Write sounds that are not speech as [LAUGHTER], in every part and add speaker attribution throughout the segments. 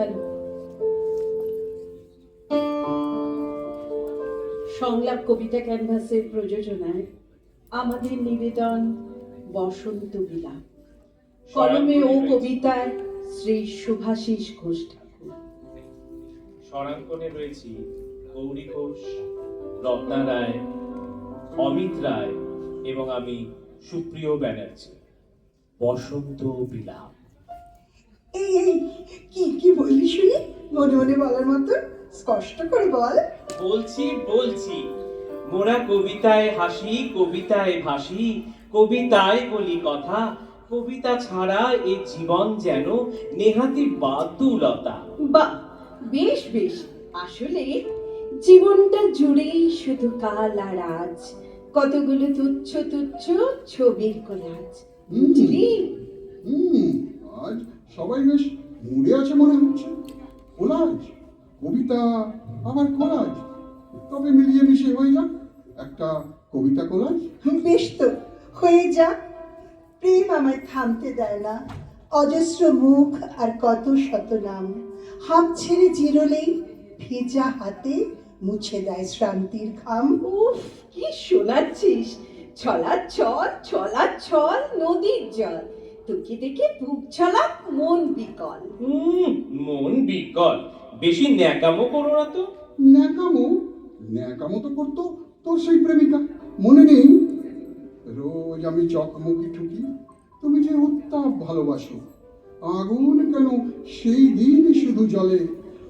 Speaker 1: Hello সংলাপ কবিতা ক্যানভাসের প্রযোজনায় আমাদের নিবেদন বসন্ত বিলাপ। কলমে ও কবিতায় শ্রী শুভাশিস ঘোষ ঠাকুর।
Speaker 2: স্বরাঙ্কনে রয়েছি গৌরী ঘোষ রত্না রায় অমিত রায় এবং আমি সুপ্রিয় ব্যানার্জি। বসন্ত বিলাপ।
Speaker 3: এই কি কি বললি শুনি? মনে মনে বলার মতো? স্পষ্ট করে বল।
Speaker 2: বলছি বলছি। মোরা কবিতায় হাসি কবিতায় ভাসি কবিতায় বলি কথা। কবিতা ছাড়া এ জীবন যেন নেহাতি বাতুলতা।
Speaker 1: বা বেশ বেশ। আসলে জীবনটা জুড়েই শুধু কাল আর আজ। কতগুলো তুচ্ছ তুচ্ছ ছবির কোলাজ।
Speaker 4: হুম আজ সবাই বেশ মুড়ে আছে মনে হচ্ছে? কোলাজ কবিতা আবার কোলাজ তবে মিলিয়ে মিশিয়ে হয়ে যাক। একটা কবিতা কোলাজ
Speaker 3: বেশ তো হয়ে যা প্রেম আমায় থামতে দেয় না। অজস্র মুখ আর কত শত নাম। হাত ছেড়ে জিরোলেই ভেজা হাতে মুছে দেয় শ্রান্তির ঘাম।
Speaker 1: উফ কি শোনাচ্ছিস? ছলা ছল ছলা ছল নদীর জল। তোকে দেখে বুক ছলাক মন বিকল।
Speaker 2: হুম মন বিকল। বেশি ন্যাকামো করো না তো।
Speaker 4: ন্যাকামো? ন্যাকামো তো করতো তোর সেই প্রেমিকা। মনে নেই? রোজ আমি চকমকি ঠুকি। তুমি যে উত্তাপ ভালোবাসো। আগুন কেন সেই দিন শুধু জলে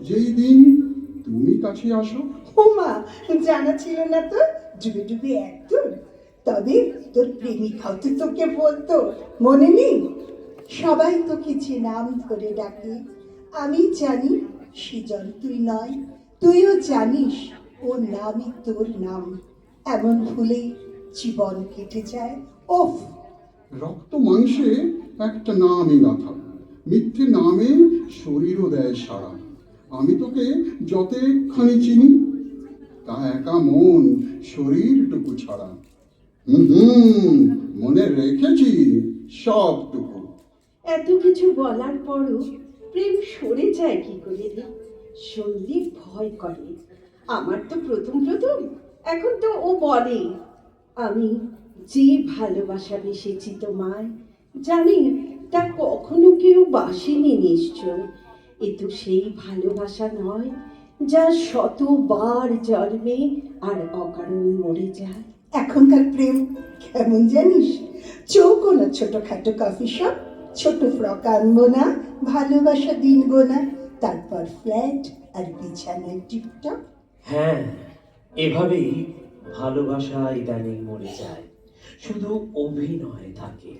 Speaker 4: যেই দিন তুমি কাছে আসো।
Speaker 3: ওমা জানা ছিল না তো। ডুবে ডুবে এত তবে তোর প্রেমিকাও তো তোকে বলতো। মনে নেই? সবাই তোকে যে নাম ধরে ডাকে। আমি জানি সৃজন তুই নয়। তুইও জানিস ওর নামই তোর নাম। এমন ভুলে জীবন কেটে যায়। ওফ!
Speaker 4: রক্ত মাংসে একটা নামই গাথা মিথ্যে নামে শরীরও দেয় সারা আমি তোকে যতখানি চিনি, তা একা মন শরীরটুকু ছাড়া। মনে রেখেছি সবটুকু।
Speaker 1: এত কিছু বলার পরও প্রেম সরে যায় কি করে রে সন্দীপ ভয় করে। আমার তো প্রথম প্রথম, এখন তো ও বলে। আমি যে ভালোবাসা বেসেছি তোমায়, জানি তা কখনো কেউ বাসেনি নিশ্চয়। এ তো সেই ভালোবাসা নয়, যা শতবার জন্মে আর অকারণ মরে যায়।
Speaker 3: এখনকার প্রেম কেমন জানিস? চৌকোনা ছোটখাটো কফি শপ ছোট ফ্রক আনব না ভালোবাসা দিন গোনা তারপর ফ্ল্যাট আর বিছানায় টিপটপ।
Speaker 2: হ্যাঁ এভাবেই ভালোবাসা ইদানিং মরে যায়। শুধু অভিনয় থাকে।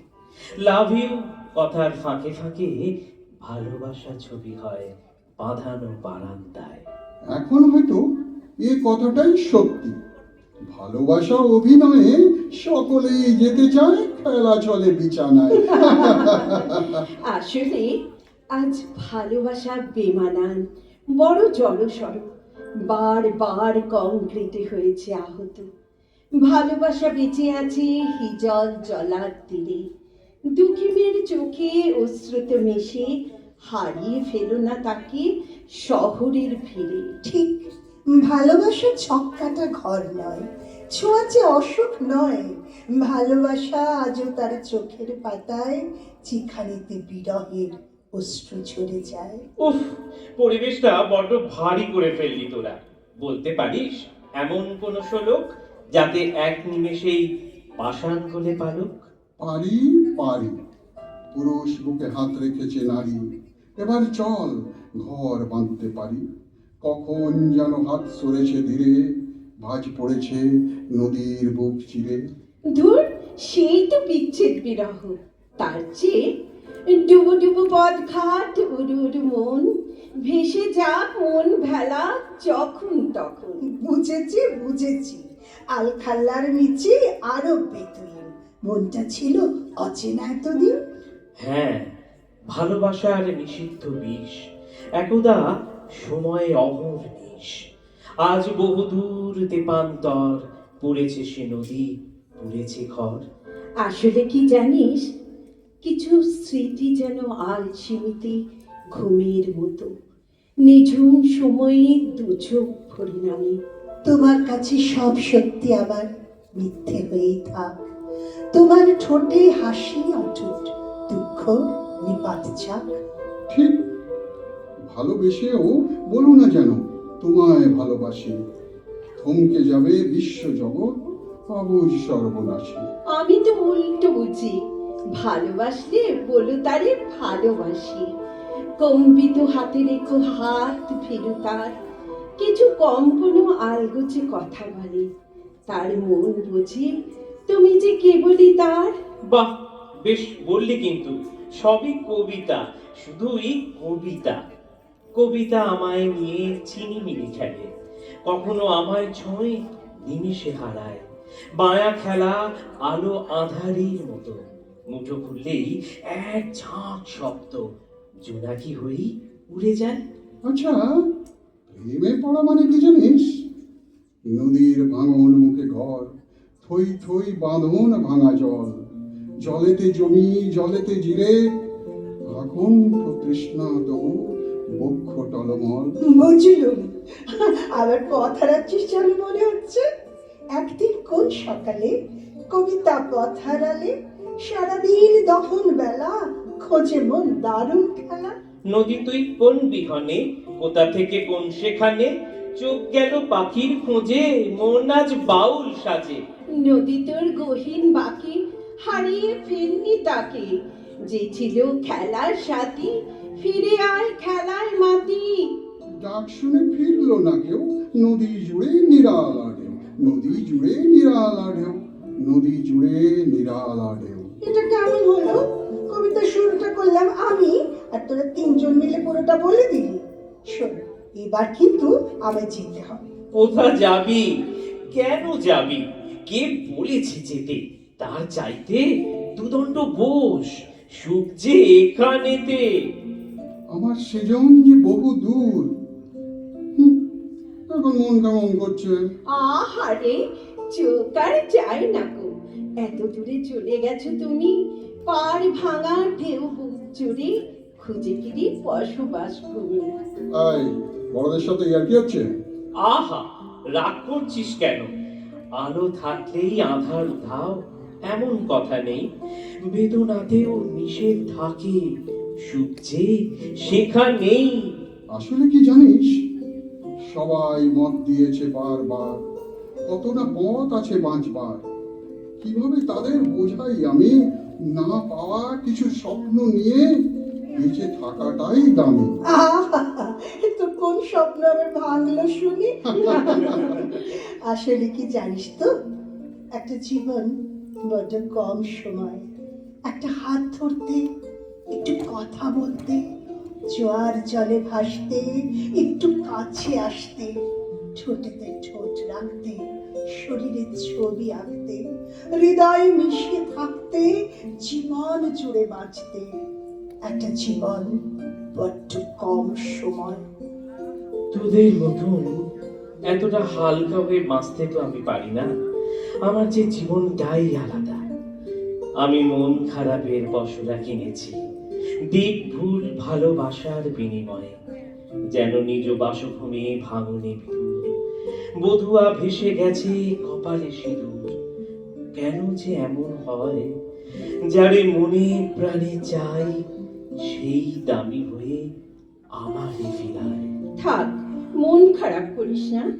Speaker 2: লাভ ইউ কথার ফাঁকে ফাঁকে ভালোবাসা ছবি হয় বাঁধানো বারান্দায়।
Speaker 4: এখন হয়তো এ কথাটাই সত্যি। ভালোবাসা অভিনয়ে সকলেই যেতে চায় খেলা চলে বিছানায়। [LAUGHS]
Speaker 1: আসলে আজ ভালোবাসা বেমানান, বড় জড়সড় বার বার কংক্রিটে হয়েছে আহত। ভালোবাসা বেঁচে আছে হিজল জলার তীরে। দুঃখিমের চোখে অশ্রুতে মেশে, হারিয়ে ফেলো না তাকে শহরের ভিড়ে।
Speaker 3: ঠিক ভালোবাসা ছক্কাটা ঘর নয় ছোঁয়াচে অসুখ নয়। ভালোবাসা আজও তার চোখের পাতায় যেখানেতে বিরহের অশ্রু ঝরে যায়।
Speaker 2: উফ পরিবেশটা বড্ড ভারী করে ফেললি তোরা। বলতে পারিস এমন কোন শ্লোক যাতে এক নিমেষেই পাষাণ হলে পালক?
Speaker 4: পারি পারি। পুরুষ বুকে হাত রেখেছে নারী। এবার চল ঘর বাঁধতে পারি। কখন যেন হাত সরেছে ধীরে ভাঁজ পড়েছে নদীর বুক চিরে।
Speaker 1: ধুর সেই তো বিচ্ছেদ বিরহ। তার চেয়ে ডুবু ডুবু পথ ঘাট উড়ু উড়ু মন ভেসে যা মন ভেলা যখন তখন।
Speaker 3: বুঝেছি বুঝেছি। আলখাল্লার নিচে আরও বেতুইন মনটা ছিল অচেনা এতদিন।
Speaker 2: হ্যাঁ ভালোবাসার নিষিদ্ধ বিষ। একদা সময়ে অহর্নিশ আজ বহুদূর তেপান্তর পুড়েছে সে নদী পুড়েছে ঘর।
Speaker 1: আসলে কি জানিস কিছু স্মৃতি যেন আলসিমিতে ঘুমের মতো। নিঝুম সময়ে দু চোখ ভরি নামে
Speaker 3: তোমার কাছে সব সত্যি আবার মিথ্যে হয়েই থাক। তোমার ঠোঁটে হাসি অটুট দুঃখ নিপাত যাক
Speaker 4: ঠিক ভালোবেসেও বলো না যেন তোমায় ভালোবাসি। থমকে যাবে বিশ্ব জগৎ অবুজ সর্বনাশী।
Speaker 1: আমি তো উল্টো বুঝি ভালোবাসলে বলো তারে ভালোবাসি। কম্পিত হাতে রেখো হাত ফেরু তার কিছু কম্পন আলগোছে কথা বলে। তার মন বুঝে তুমি যে কেবলই তার।
Speaker 2: বাহ বেশ বললি কিন্তু সবই কবিতা শুধুই কবিতা। কবিতা আমায় নিয়ে চিনিমিনি খেলে কখনো আমায় ছয় নিমিষে হারায়। মায়া খেলা আলো আধারির মতো। মুঠো খুললেই এক ঝাঁক শব্দ। জোনাকি হই উড়ে যায়?
Speaker 4: আচ্ছা প্রেমে পড়া মানে কি জানিস? নদীর ভাঙন মুখে ঘর, থই থই বাঁধন ভাঙা জল। জলেতে জমি, জলেতে জিরে আকণ্ঠ তৃষ্ণা তবু বক্ষ টলমল।
Speaker 3: বুঝলুম আবার পথ হারাচ্ছিস মনে হচ্ছে একদিন কোন সকালে কবিতা পথ হারালে সারাদিন দহন বেলা খোঁজে মন দারুণ খেলা।
Speaker 2: নদী তুই কোন বিহনে কোথা থেকে কোন সেখানে চোখ গেল পাখির খোঁজে মন আজ বাউল সাজে।
Speaker 1: নদী তোর গহীন বাকি হারিয়ে ফেলনি তাকে যে ছিল খেলার সাথী ফিরে আয় খেলায় মাতি
Speaker 4: ডাক শুনে ফিরলো না কেউ নদী জুড়ে নিরালা ঢেউ। নদী জুড়ে নিরালা ঢেউ নদী জুড়ে নিরালা ঢেউ।
Speaker 3: এটা কেমন হলো? কবিতা শুরুটা করলাম আমি আর তোরা তিনজন মিলে পুরোটা বলে দিলি। শোন এবার কিন্তু আমায় যেতে হবে।
Speaker 2: কোথা যাবি? কেন যাবি? কে বলেছে যেতে? তার চাইতে দুদণ্ড বস সুখ যে এখানেতে।
Speaker 4: আমার সেজন যে বহু দূর। এখন মন কেমন করছে?
Speaker 1: আহারে চোখ আর যায় না গো। এত দূরে চলে গেছো তুমি। পার ভাঙা ঢেউ বুক জুড়ে খুঁজে ফিরি বসবাস ভূমি
Speaker 4: এই বড়দের সাথে ইয়ার কি হচ্ছে?
Speaker 2: আহা রাগ করছিস কেন? আলো থাকলেই আধার ধাও এমন কথা নেই। বেদনাতেও নিষেধ থাকে। সুখ যে সেখানেই
Speaker 4: আসলে কি জানিস? সবাই মত দিয়েছে বারবার। কত না পথ আছে বাঁচবার। কীভাবে তাদের বোঝাই আমি? না পাওয়া কিছু স্বপ্ন নিয়ে বেঁচে থাকাটাই দামি।
Speaker 3: আহা তো কোন স্বপ্ন আমার ভাঙলো শুনি? আসলে কি জানিস তো একটা জীবন বড্ড কম সময় একটা হাত ধরতে একটু কথা বলতে, জোয়ার জলে ভাসতে, একটু কাছে আসতে, ঠোঁটেতে ঠোঁট রাখতে, শরীরে ছবি আঁকতে, হৃদয়ে মিশিয়ে থাকতে, জীবন জুড়ে বাঁচতে। একটা জীবন বড্ড কম সময়।
Speaker 2: তোদের মতন এতটা হালকা হয়ে বাঁচতে তো আমি পারি না। আমার যে জীবনটাই আলাদা। আমি মন খারাপের বসরা কিনেছি। দিক ভুল ভালোবাসার বিনিময়ে, যেন নিজ বাসভূমি ভাঙনে বিদুর। বধুয়া ভেসে গেছে কপালে সিঁদুর। কেন যে এমন হয়, যারে মনে প্রাণে চাই, সেই দামি হয়ে আমার ফিরায়
Speaker 1: থাক, মন খারাপ করিস না।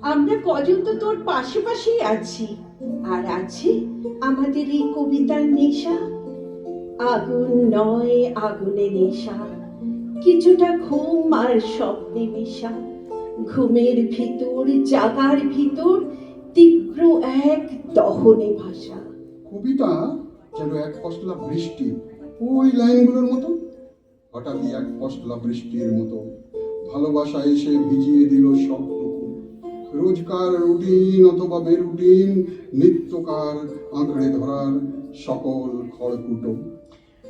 Speaker 1: আমরা কজন তো তোর পাশে পাশেই আছি। আর আছে আমাদের এই কবিতার নেশা। আগুন নয়, আগুনে নেশা। কিছুটা ঘুম আর স্বপ্নে মেশা ঘুমের ভিতর, জাগার ভিতর, তীব্র এক দহনে ভাষা
Speaker 4: কবিতা যেন এক পশলা বৃষ্টি, ওই লাইনগুলোর মতো। হঠাৎই এক পশলা বৃষ্টির মতো ভালোবাসা এসে ভিজিয়ে দিল সবটুকু রোজকার রুটিন অথবা বেরুটিন, নিত্যকার আঁকড়ে ধরার সকল খড়কুটো।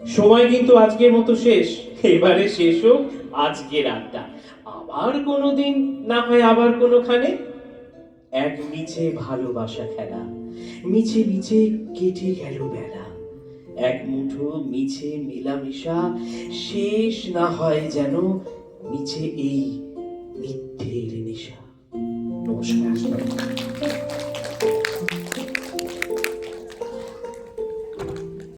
Speaker 2: সময় কিন্তু আজকের মতো শেষ। এবারে শেষ হোক আজকের আড্ডা। আবার কোনো দিন না হয় আবার কোনোখানে? এক মিছে ভালোবাসা খেলা, মিছে মিছে কেটে গেল বেলা। এক মুঠো মিছে মেলামেশা, শেষ না হয় যেন মিছে এই মিথ্যের নেশা। নমস্কার